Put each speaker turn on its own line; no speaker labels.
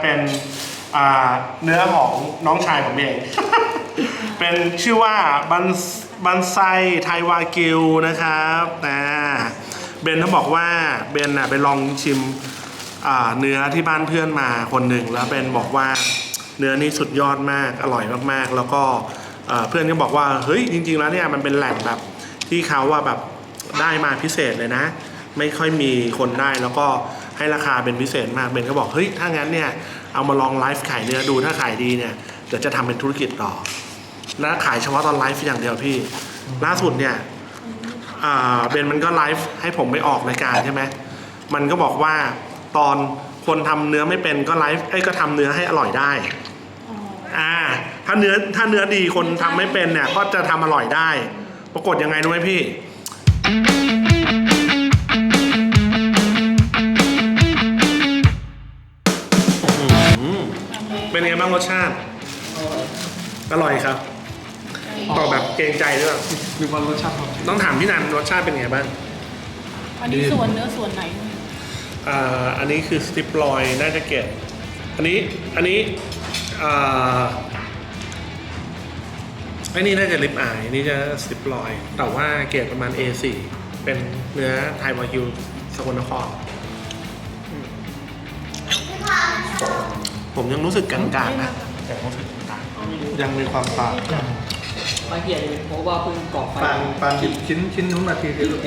เป็นเนื้อของน้องชายผมเอง เป็นชื่อว่าบันบันไซไทวากิวนะครับนะเบนเขาบอกว่าเบนน่ะไปลองชิมเนื้อที่บ้านเพื่อนมาคนหนึ่งแล้วเบนบอกว่าเนื้อนี่สุดยอดมากอร่อยมากๆ แล้วก็เพื่อนก็บอกว่าเฮ้ยจริง ๆ แล้วเนี่ยมันเป็นแหล่งแบบที่เขาว่าแบบได้มาพิเศษเลยนะ ไม่ค่อยมีคนได้แล้วก็ ให้ราคาเป็นพิเศษมากเบนก็บอกเฮ้ยถ้างั้นเนี่ยเอามาลองไลฟ์ขายเนื้อดูถ้าขายดีเนี่ยเดี๋ยวจะทำเป็นธุรกิจต่อ และขายเฉพาะตอนไลฟ์อย่างเดียวพี่ ล่าสุดเนี่ยอ่าเบนมันก็ไลฟ์ให้ผมไปออกรายการใช่ไหมมันก็บอกว่าตอนคนทำเนื้อไม่เป็นก็ไลฟ์ไอ้ยก็ทำเนื้อให้อร่อยได้อ่าถ้าเนื้อถ้าเนื้อดีคนทำไม่เป็นเนี่ยก็จะทำอร่อยได้ ปรากฏยังไงรู้ไหมพี่ บ้างรสชาติ อร่อยครับ ตอบแบบเกรงใจด้วย
มีความรสชาติครับ
ต้องถามพี่นันรสชาติเป็นไงบ้าง
อันนี้ส่วนเนื้อส่วนไหน
อ่า อันนี้คือสติปลอยน่าจะเกตอันนี้ อันนี้ อ่าอันนี้น่าจะลิปอายอันนี้จะสติปลอย แต่ว่าเกรดประมาณ A4 เป็นเนื้อไทยวากิวสกลนคร ผมยังรู้สึกกลางๆนะยังรู้สึกกลาง
ยังมีความต่าง
บางทีอาจจะเป็นเพราะว่าเพิ่งก่อไฟ
ปานปานหยิบชิ้นชิ้นนู้นมาทีเดียวลูก